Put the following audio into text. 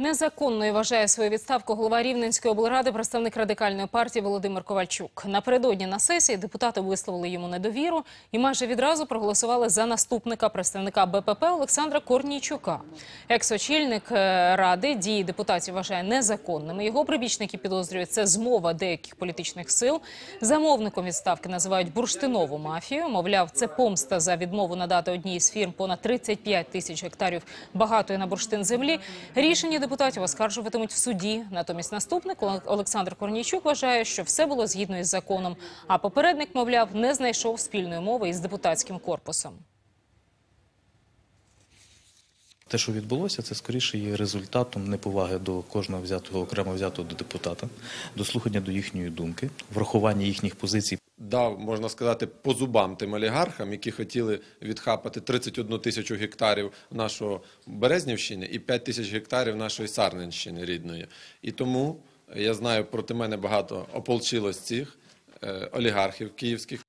Незаконною вважає свою відставку голова Рівненської облради представник радикальної партії Володимир Ковальчук. Напередодні на сесії депутати висловили йому недовіру і майже відразу проголосували за наступника представника БПП Олександра Корнійчука. Екс-очільник е, ради дії депутатів вважає незаконними. Його прибічники підозрюють це змова деяких політичних сил. Замовником відставки називають бурштинову мафію. Мовляв, це помста за відмову надати одній з фірм понад 35 тисяч гектарів багатої на бурштин землі. Рішення депутатів оскаржуватимуть в суді. Натомість наступник Олександр Корнійчук вважає, що все було згідно із законом. А попередник, мовляв, не знайшов спільної мови із депутатським корпусом. Те, що відбулося, це скоріше є результатом неповаги до кожного взятого окремо взятого до депутата, дослухання до їхньої думки, врахування їхніх позицій. дав, можна сказати, по зубам тим олігархам, які хотіли відхапати 31 тисячу гектарів нашого Березнівщини і 5 тисяч гектарів нашої Сарненщини рідної. І тому я знаю, проти мене багато ополчилось цих е, олігархів київських.